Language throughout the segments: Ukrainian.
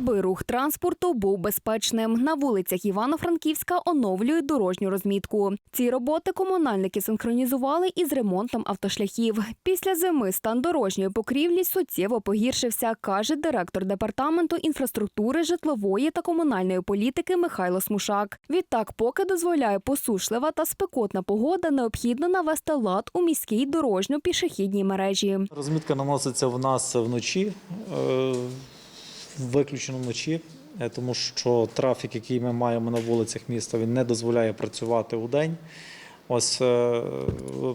Аби рух транспорту був безпечним. На вулицях Івано-Франківська оновлюють дорожню розмітку. Ці роботи комунальники синхронізували із ремонтом автошляхів. Після зими стан дорожньої покрівлі суттєво погіршився, каже директор департаменту інфраструктури, житлової та комунальної політики Михайло Смушак. Відтак, поки дозволяє посушлива та спекотна погода, необхідно навести лад у міській дорожньо-пішохідній мережі. Розмітка наноситься в нас вночі, е, виключно вночі, е, тому що трафік, який ми маємо на вулицях міста, він не дозволяє працювати у день. Ось е,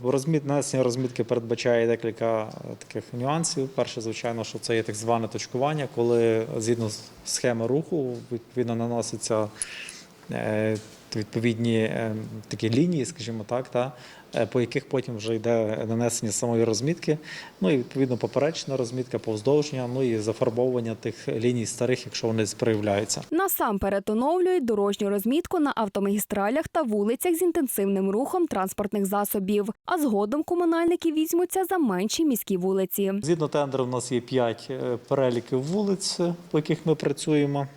розміт, нанесення розмітки передбачає декілька е, таких нюансів. Перше, звичайно, що це є так зване точкування, коли згідно з схеми руху відповідно наноситься відповідні е, такі лінії, скажімо так, та, е, по яких потім вже йде нанесення самої розмітки. Ну і відповідно поперечна розмітка, повздовжня, ну і зафарбовування тих ліній старих, якщо вони проявляються. Насамперед оновлюють дорожню розмітку на автомагістралях та вулицях з інтенсивним рухом транспортних засобів. А згодом комунальники візьмуться за менші міські вулиці. Згідно тендеру, в нас є 5 переліків вулиць, е, по яких ми працюємо.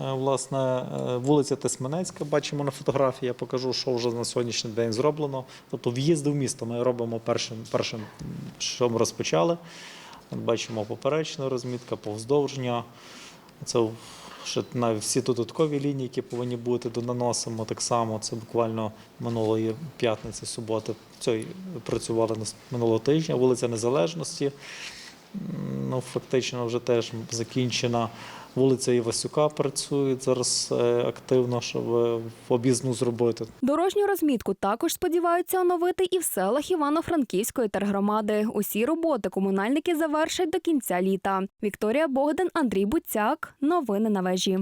Е, Власне, е, вулиця Тисменецька, бачимо на фотографії, я покажу, що вже на сьогоднішній день зроблено. Тобто в'їзди в місто ми робимо першим, першим що ми розпочали. Бачимо поперечна розмітка, повздовжня. Це ще навіть всі додаткові лінії, які повинні бути, донаносимо так само. Це буквально минулої п'ятниці, суботи. Цієї працювали минулого тижня. Вулиця Незалежності. Ну, фактично вже теж закінчена. Вулиця Івасюка працює зараз е, активно, щоб е, в об'їзну зробити. Дорожню розмітку також сподіваються оновити і в селах Івано-Франківської тергромади. Усі роботи комунальники завершать до кінця літа. Вікторія Богдан, Андрій Буцяк. Новини на вежі.